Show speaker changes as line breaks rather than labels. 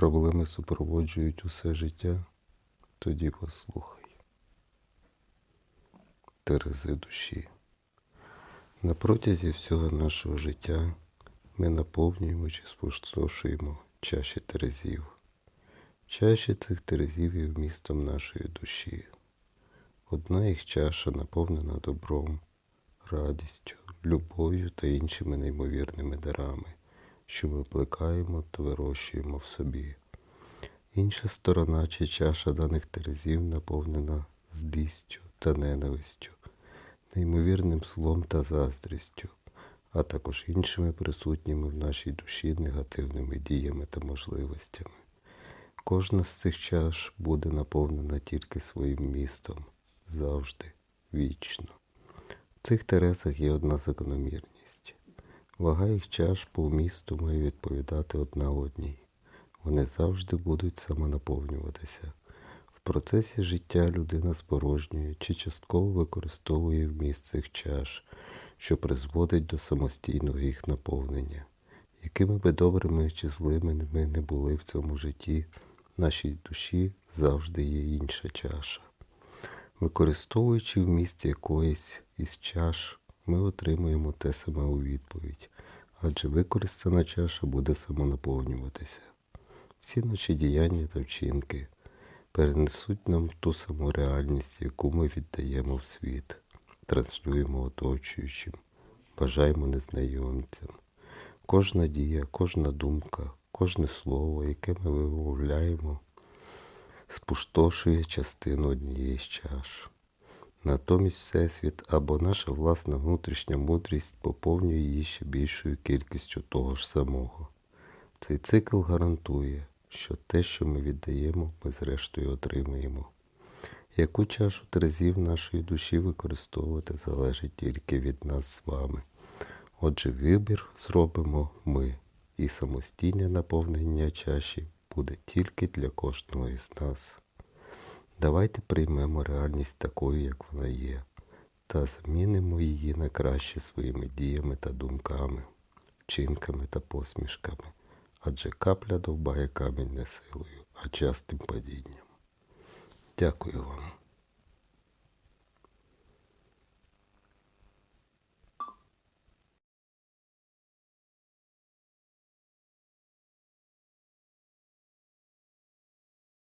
проблеми супроводжують усе життя, тоді послухай. Терези душі. На протязі всього нашого життя ми наповнюємо чи спустошуємо чаші терезів. Чаші цих терезів є вмістом нашої душі. Одна їх чаша наповнена добром, радістю, любов'ю та іншими неймовірними дарами, що ми плекаємо та вирощуємо в собі. Інша сторона чи чаша даних терезів наповнена злістю та ненавистю, неймовірним злом та заздрістю, а також іншими присутніми в нашій душі негативними діями та можливостями. Кожна з цих чаш буде наповнена тільки своїм містом, завжди, вічно. В цих тересах є одна закономірність. Вага їх чаш по вмісту має відповідати одна одній. Вони завжди будуть самонаповнюватися. В процесі життя людина спорожнює чи частково використовує вміст цих чаш, що призводить до самостійного їх наповнення. Якими би добрими чи злими ми не були в цьому житті, нашій душі завжди є інша чаша. Використовуючи вміст якоїсь із чаш, ми отримуємо те саме у відповідь, адже використана чаша буде самонаповнюватися. Всі наші діяння та вчинки перенесуть нам ту саму реальність, яку ми віддаємо в світ, транслюємо оточуючим, бажаємо незнайомцям. Кожна дія, кожна думка, кожне слово, яке ми вимовляємо, спустошує частину однієї з чаш. Натомість Всесвіт або наша власна внутрішня мудрість поповнює її ще більшою кількістю того ж самого. Цей цикл гарантує, що те, що ми віддаємо, ми зрештою отримаємо. Яку чашу терезів нашої душі використовувати залежить тільки від нас з вами. Отже, вибір зробимо ми, і самостійне наповнення чаші буде тільки для кожного із нас. Давайте приймемо реальність такою, як вона є, та змінимо її на краще своїми діями та думками, вчинками та посмішками, адже капля довбає камінь не силою, а частим падінням. Дякую вам.